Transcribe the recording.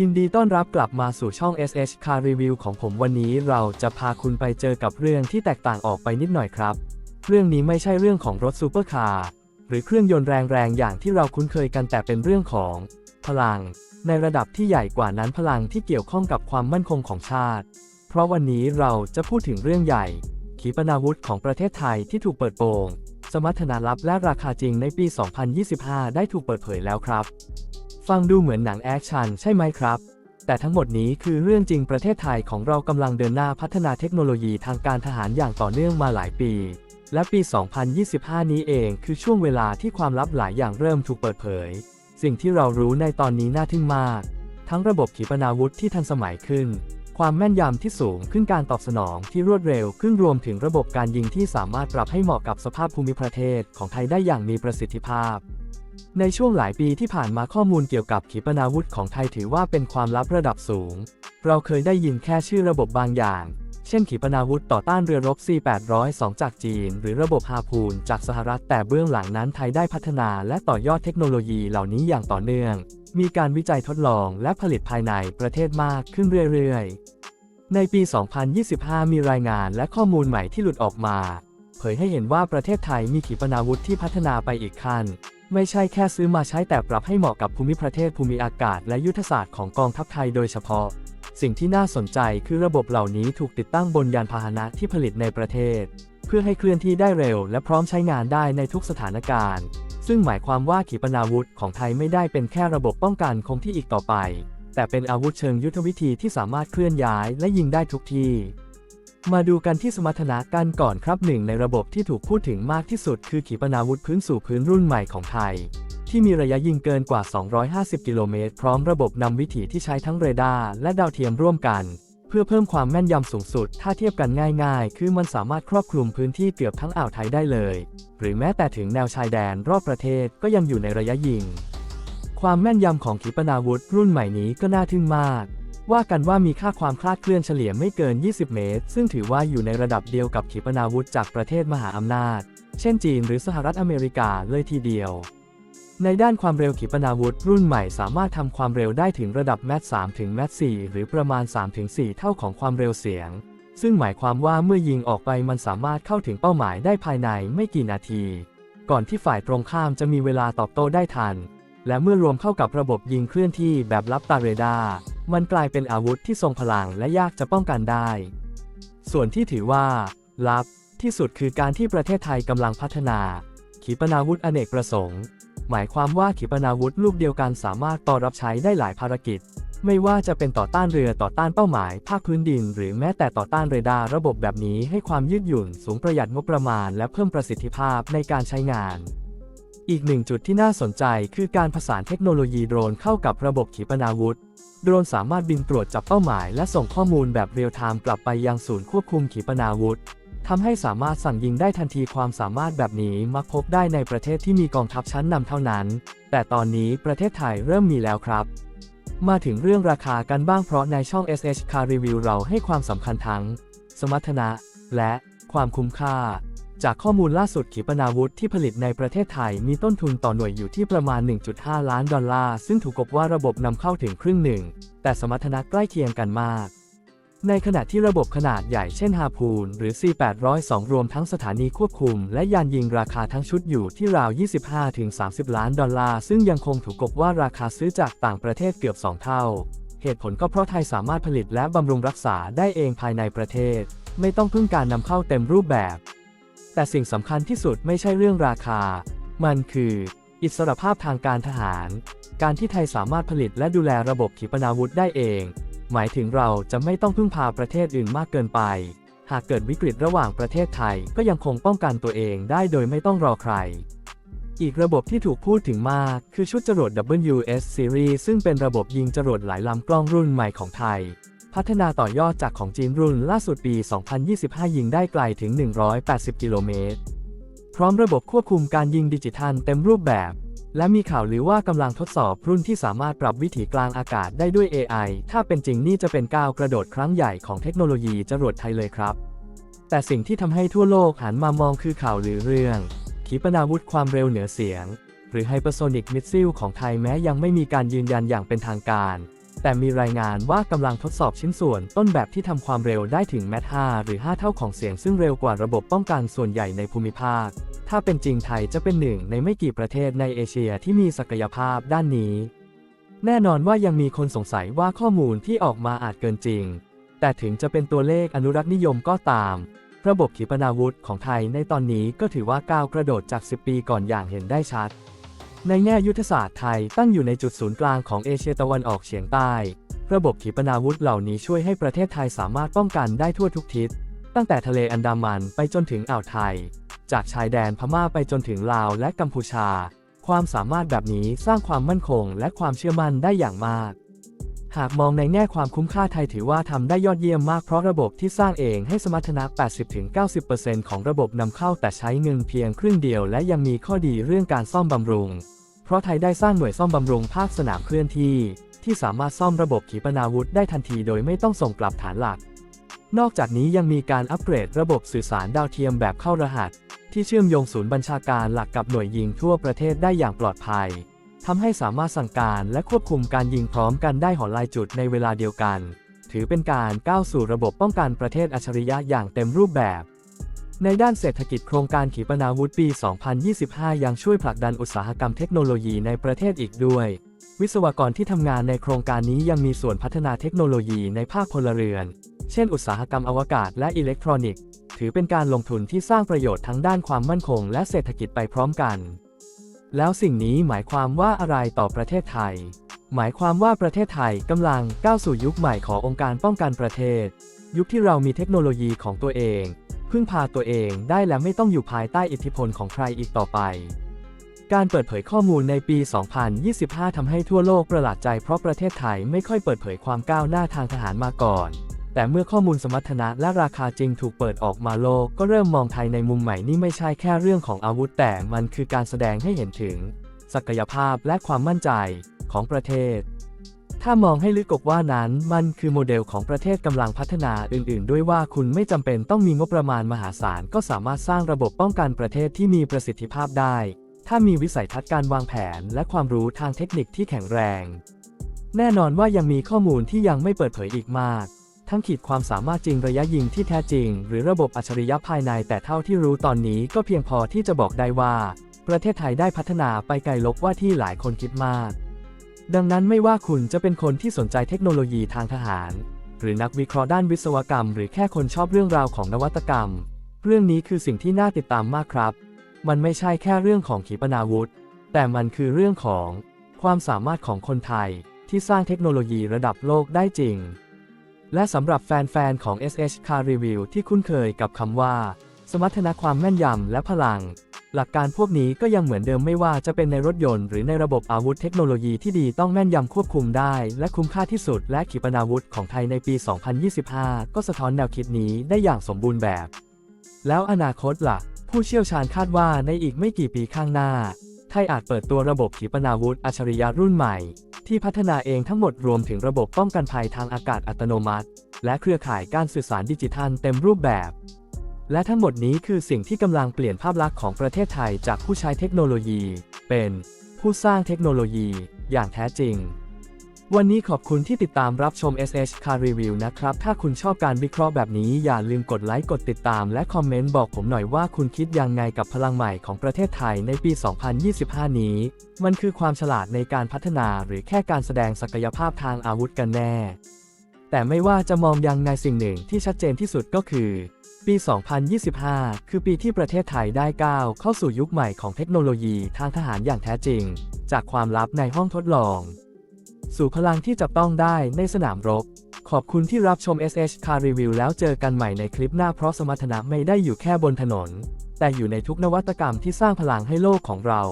ยินดีต้อนรับกลับมาสู่ช่อง SH Car Review ของผมวันนี้เราจะพาคุณไปเจอกับเรื่องที่แตกต่างออกไปนิดหน่อยครับ เรื่องนี้ไม่ใช่เรื่องของรถซูเปอร์คาร์หรือเครื่องยนต์แรงๆ อย่างที่เราคุ้นเคยกันแต่เป็นเรื่องของ พลัง ในระดับที่ใหญ่กว่านั้นพลังที่เกี่ยวข้องกับความมั่นคงของชาติ เพราะวันนี้เราจะพูดถึงเรื่องใหญ่ ขีปนาวุธของประเทศไทยที่ถูกเปิดโปง สมรรถนะลับและราคาจริงในปี 2025 ได้ถูกเปิดเผยแล้วครับ ฟังดูเหมือนหนังแอคชั่นใช่ไหมครับ แต่ทั้งหมดนี้คือเรื่องจริงประเทศไทยของเรากำลังเดินหน้าพัฒนาเทคโนโลยีทางการทหารอย่างต่อเนื่องมาหลายปี และปี 2025 นี้เองคือช่วงเวลาที่ความลับหลายอย่างเริ่มถูกเปิดเผย สิ่งที่เรารู้ในตอนนี้น่าทึ่งมาก ทั้งระบบขีปนาวุธที่ทันสมัยขึ้น ความแม่นยำที่สูงขึ้นการตอบสนองที่รวดเร็วขึ้นรวมถึงระบบการยิงที่สามารถปรับให้เหมาะกับสภาพภูมิประเทศของไทยได้อย่างมีประสิทธิภาพ ในช่วงหลายปีที่ผ่านมาข้อมูลเกี่ยวกับขีปนาวุธของไทยถือว่าเป็นความลับระดับสูง เราเคยได้ยินแค่ชื่อระบบบางอย่าง เช่นขีปนาวุธต่อต้านเรือรบ C-802 จากจีน หรือระบบฮาพูนจากสหรัฐแต่เบื้องหลังนั้นไทยได้พัฒนาและต่อยอดเทคโนโลยีเหล่านี้อย่างต่อเนื่อง มีการวิจัยทดลองและผลิตภายในประเทศมากขึ้นเรื่อยๆ ในปี 2025 มีรายงานและข้อมูลใหม่ที่หลุดออกมา เผยให้เห็นว่าประเทศไทยมีขีปนาวุธที่พัฒนาไปอีกขั้น ไม่ใช่แค่ซื้อมาใช้แต่ปรับให้เหมาะกับภูมิประเทศภูมิอากาศและยุทธศาสตร์ของกองทัพไทยโดยเฉพาะ สิ่งที่น่าสนใจคือระบบเหล่านี้ถูกติดตั้งบนยานพาหนะที่ผลิตในประเทศ เพื่อให้เคลื่อนที่ได้เร็วและพร้อมใช้งานได้ในทุกสถานการณ์ ซึ่งหมายความว่าขีปนาวุธของไทยไม่ได้เป็นแค่ระบบป้องกันคงที่อีกต่อไป แต่เป็นอาวุธเชิงยุทธวิธีที่สามารถเคลื่อนย้ายและยิงได้ทุกที่ มาดูกันที่สมรรถนะกันก่อนครับหนึ่งในระบบที่ถูกพูดถึงมากที่สุดคือขีปนาวุธพื้นสู่พื้นรุ่นใหม่ของไทย ที่มีระยะยิงเกินกว่า 250 กิโลเมตร พร้อมระบบนำวิถีที่ใช้ทั้งเรดาร์และดาวเทียมร่วมกัน เพื่อเพิ่มความแม่นยำสูงสุด ถ้าเทียบกันง่ายๆ คือมันสามารถครอบคลุมพื้นที่เกือบทั้งอ่าวไทยได้เลย หรือแม้แต่ถึงแนวชายแดนรอบประเทศก็ยังอยู่ในระยะยิง ความแม่นยำของขีปนาวุธรุ่นใหม่นี้ก็น่าทึ่งมากว่ากันว่ามีค่าความคลาดเคลื่อนเฉลี่ยไม่เกิน 20 เมตร ซึ่งถือว่าอยู่ในระดับเดียวกับขีปนาวุธจากประเทศมหาอำนาจ เช่นจีนหรือสหรัฐอเมริกาเลยทีเดียว ในด้านความเร็วขีปนาวุธ รุ่นใหม่สามารถทำความเร็วได้ถึงระดับแมท3ถึงแมท4หรือประมาณ 3-4 เท่าของความเร็วเสียง ซึ่งหมายความว่าเมื่อยิงออกไปมันสามารถเข้าถึงเป้าหมายได้ภายในไม่กี่นาที ก่อนที่ฝ่ายตรงข้ามจะมีเวลาตอบโต้ได้ทัน และเมื่อรวมเข้ากับระบบยิงเคลื่อนที่แบบลับตาเรดาร์มันกลายเป็นอาวุธที่ทรงพลังและยากจะป้องกันได้ ส่วนที่ถือว่า ลับที่สุดคือการที่ประเทศไทยกำลังพัฒนา ขีปนาวุธอเนกประสงค์ หมายความว่าขีปนาวุธลูกเดียวกันสามารถต่อรับใช้ได้หลายภารกิจ ไม่ว่าจะเป็นต่อต้านเรือต่อต้านเป้าหมาย ภาคพื้นดิน หรือแม้แต่ต่อต้านเรดาร์ระบบแบบนี้ให้ความยืดหยุ่น สูงประหยัดงบประมาณ และเพิ่มประสิทธิภาพในการใช้งาน อีกหนึ่งจุดที่น่าสนใจคือการผสานเทคโนโลยีโดรนเข้ากับระบบขีปนาวุธ โดรนสามารถบินตรวจจับเป้าหมาย และส่งข้อมูลแบบเรียลไทม์กลับไปยังศูนย์ควบคุมขีปนาวุธ ทำให้สามารถสั่งยิงได้ทันทีความสามารถแบบนี้มักพบได้ในประเทศที่มีกองทัพชั้นนำเท่านั้น แต่ตอนนี้ประเทศไทยเริ่มมีแล้วครับมาถึงเรื่องราคากันบ้างเพราะในช่อง SH Car Review เราให้ความสำคัญทั้ง สมรรถนะ และความคุ้มค่า จากข้อมูลล่าสุดขีปนาวุธที่ผลิตในประเทศไทยมีต้นทุนต่อหน่วยอยู่ที่ประมาณ 1.5 ล้านดอลลาร์ ซึ่งถูกกบว่าระบบนำเข้าถึงครึ่งหนึ่ง แต่สมรรถนะใกล้เคียงกันมาก ในขณะที่ระบบขนาดใหญ่เช่นฮาพูนหรือ C802 รวมทั้งสถานีควบคุม และยานยิงราคาทั้งชุดอยู่ที่ราว 25-30 ล้านดอลลาร์ ซึ่งยังคงถูกกบว่าราคาซื้อจากต่างประเทศเกือบ 2 เท่า เหตุผลก็เพราะไทยสามารถผลิตและบำรุงรักษาได้เองภายในประเทศ ไม่ต้องพึ่งการนำเข้าเต็มรูปแบบ แต่สิ่งสำคัญที่สุดไม่ใช่เรื่องราคา มันคือ อิสรภาพทางการทหาร การที่ไทยสามารถผลิตและดูแลระบบขีปนาวุธได้เอง หมายถึงเราจะไม่ต้องพึ่งพาประเทศอื่นมากเกินไป หากเกิดวิกฤตระหว่างประเทศไทยก็ยังคงป้องกันตัวเองได้โดยไม่ต้องรอใคร อีกระบบที่ถูกพูดถึงมากคือชุดจรวด WS Series ซึ่งเป็นระบบยิงจรวดหลายลำกล้องรุ่นใหม่ของไทย พัฒนาต่อยอดจากของจีนรุ่นล่าสุดปี 2025 ยิงได้ไกลถึง 180 กิโลเมตร พร้อมระบบควบคุมการยิงดิจิทัลเต็มรูปแบบ และมีข่าวหรือว่ากำลังทดสอบรุ่นที่สามารถปรับวิถีกลางอากาศได้ด้วย AI ถ้าเป็นจริงนี่จะเป็นก้าวกระโดดครั้งใหญ่ของเทคโนโลยีจรวดไทยเลยครับ แต่สิ่งที่ทำให้ทั่วโลกหันมามองคือข่าวหรือเรื่อง ขีปนาวุธความเร็วเหนือเสียง หรือไฮเปอร์โซนิกมิสซิลของไทยแม้ยังไม่มีการยืนยันอย่างเป็นทางการ แต่มีรายงานว่ากำลังทดสอบชิ้นส่วนต้นแบบที่ทำความเร็วได้ถึงแมท5หรือ 5 เท่าของเสียงซึ่งเร็วกว่าระบบป้องกันส่วนใหญ่ในภูมิภาค ถ้าเป็นจริงไทยจะเป็นหนึ่งในไม่กี่ประเทศในเอเชียที่มีศักยภาพด้านนี้ แน่นอนว่ายังมีคนสงสัยว่าข้อมูลที่ออกมาอาจเกินจริง แต่ถึงจะเป็นตัวเลขอนุรักษ์นิยมก็ตาม ระบบขีปนาวุธของไทยในตอนนี้ก็ถือว่าก้าวกระโดดจาก 10 ปีก่อนอย่างเห็นได้ชัด ในแง่ยุทธศาสตร์ไทยตั้งอยู่ในจุดศูนย์กลางของเอเชียตะวันออกเฉียงใต้ ระบบขีปนาวุธเหล่านี้ช่วยให้ประเทศไทยสามารถป้องกันได้ทั่วทุกทิศ ตั้งแต่ทะเลอันดามันไปจนถึงอ่าวไทย จากชายแดนพม่าไปจนถึงลาวและกัมพูชา ความสามารถแบบนี้สร้างความมั่นคงและความเชื่อมั่นได้อย่างมาก หากมองในแง่ความคุ้มค่าไทยถือว่าทำได้ยอดเยี่ยมมากเพราะระบบที่สร้างเองให้สมรรถนะ 80-90%ของระบบนำเข้าแต่ใช้เงินเพียงครึ่งเดียวและยังมีข้อดีเรื่องการซ่อมบำรุง เพราะไทยได้สร้างหน่วยซ่อมบำรุงภาคสนามเคลื่อนที่ ที่สามารถซ่อมระบบขีปนาวุธได้ทันทีโดยไม่ต้องส่งกลับฐานหลัก นอกจากนี้ยังมีการอัปเกรดระบบสื่อสารดาวเทียมแบบเข้ารหัส ที่เชื่อมโยงศูนย์บัญชาการหลักกับหน่วยยิงทั่วประเทศได้อย่างปลอดภัย ทำให้สามารถสั่งการและควบคุมการยิงพร้อมกันได้หอลายจุดในเวลาเดียวกัน ถือเป็นการก้าวสู่ระบบป้องกันประเทศอัจฉริยะอย่างเต็มรูปแบบ ในด้านเศรษฐกิจโครงการขีปนาวุธปี 2025 ยังช่วยผลักดันอุตสาหกรรมเทคโนโลยีในประเทศอีกด้วย วิศวกรที่ทำงานในโครงการนี้ยังมีส่วนพัฒนาเทคโนโลยีในภาคพลเรือน เช่น อุตสาหกรรมอวกาศและอิเล็กทรอนิกส์ ถือเป็นการลงทุนที่สร้างประโยชน์ทั้งด้านความมั่นคง และเศรษฐกิจไปพร้อมกัน แล้วสิ่งนี้หมายความว่าอะไรต่อประเทศไทย หมายความว่าประเทศไทยกำลังก้าวสู่ยุคใหม่ขององค์การป้องกันประเทศ ยุคที่เรามีเทคโนโลยีของตัวเอง พึ่งพาตัวเองได้และไม่ต้องอยู่ภายใต้อิทธิพลของใครอีกต่อไป การเปิดเผยข้อมูลในปี 2025 ทำให้ทั่วโลกประหลาดใจเพราะประเทศไทยไม่ค่อยเปิดเผยความก้าวหน้าทางทหารมาก่อน แต่เมื่อข้อมูลสมรรถนะและราคาจริงถูกเปิดออกมาโลก ก็เริ่มมองไทยในมุมใหม่นี่ไม่ใช่แค่เรื่องของอาวุธแต่มันคือการแสดงให้เห็นถึง ศักยภาพและความมั่นใจของประเทศ ถ้ามองให้ลึกกว่านั้น มันคือโมเดลของประเทศกำลังพัฒนาอื่น ๆ ด้วยว่าคุณไม่จำเป็นต้องมีงบประมาณมหาศาล ก็สามารถสร้างระบบป้องกันประเทศที่มีประสิทธิภาพได้ ถ้ามีวิสัยทัศน์การวางแผน และความรู้ทางเทคนิคที่แข็งแรง แน่นอนว่ายังมีข้อมูลที่ยังไม่เปิดเผยอีกมาก ทั้งขีดความสามารถจริงระยะยิงที่แท้จริง หรือระบบอัจฉริยะภายใน แต่เท่าที่รู้ตอนนี้ก็เพียงพอที่จะบอกได้ว่า ประเทศไทยได้พัฒนาไปไกลลบว่าที่หลายคนคิดมาก ดังนั้นไม่ว่าคุณจะเป็นคนที่สนใจเทคโนโลยีทางทหาร หรือนักวิเคราะห์ด้านวิศวกรรม หรือแค่คนชอบเรื่องราวของนวัตกรรม เรื่องนี้คือสิ่งที่น่าติดตามมากครับ มันไม่ใช่แค่เรื่องของขีปนาวุธ แต่มันคือเรื่องของความสามารถของคนไทยที่สร้างเทคโนโลยีระดับโลกได้จริง และสำหรับแฟนๆของ SH Car Review ที่คุ้นเคยกับคำว่า สมรรถนะความแม่นยำและพลัง หลักการพวกนี้ก็ยังเหมือนเดิมไม่ว่าจะเป็นในรถยนต์หรือในระบบอาวุธเทคโนโลยีที่ดีต้องแม่นยำควบคุมได้ และคุ้มค่าที่สุดและขีปนาวุธของไทยในปี 2025 ก็สะท้อนแนวคิดนี้ได้อย่างสมบูรณ์แบบ แล้วอนาคตล่ะ ผู้เชี่ยวชาญคาดว่าในอีกไม่กี่ปีข้างหน้า ไทยอาจเปิดตัวระบบขีปนาวุธอัจฉริยะรุ่นใหม่ ที่พัฒนาเองทั้งหมดรวมถึงระบบป้องกันภัยทางอากาศอัตโนมัติ และเครือข่ายการสื่อสารดิจิทัลเต็มรูปแบบ และทั้งหมดนี้คือสิ่งที่กำลังเปลี่ยนภาพลักษณ์ของประเทศไทยจากผู้ใช้เทคโนโลยี เป็นผู้สร้างเทคโนโลยี อย่างแท้จริง วันนี้ขอบคุณที่ติดตามรับชม SH Car Review นะครับ ถ้าคุณชอบการวิเคราะห์แบบนี้อย่าลืมกดไลค์ กดติดตาม และคอมเมนต์บอกผมหน่อยว่าคุณคิดยังไงกับพลังใหม่ของประเทศไทยในปี 2025 นี้ มันคือความฉลาดในการพัฒนาหรือแค่การแสดงศักยภาพทางอาวุธกันแน่ แต่ไม่ว่าจะมองยังไงสิ่งหนึ่งที่ชัดเจนที่สุดก็คือ ปี 2025 คือปีที่ประเทศไทยได้ก้าวเข้าสู่ยุคใหม่ของเทคโนโลยีทางทหารอย่างแท้จริง จากความลับในห้องทดลอง สู่พลังที่จับต้องได้ในสนามรบ ขอบคุณที่รับชม SH Car Review แล้วเจอกันใหม่ในคลิปหน้าเพราะสมรรถนะไม่ได้อยู่แค่บนถนน แต่อยู่ในทุกนวัตกรรมที่สร้างพลังให้โลกของเรา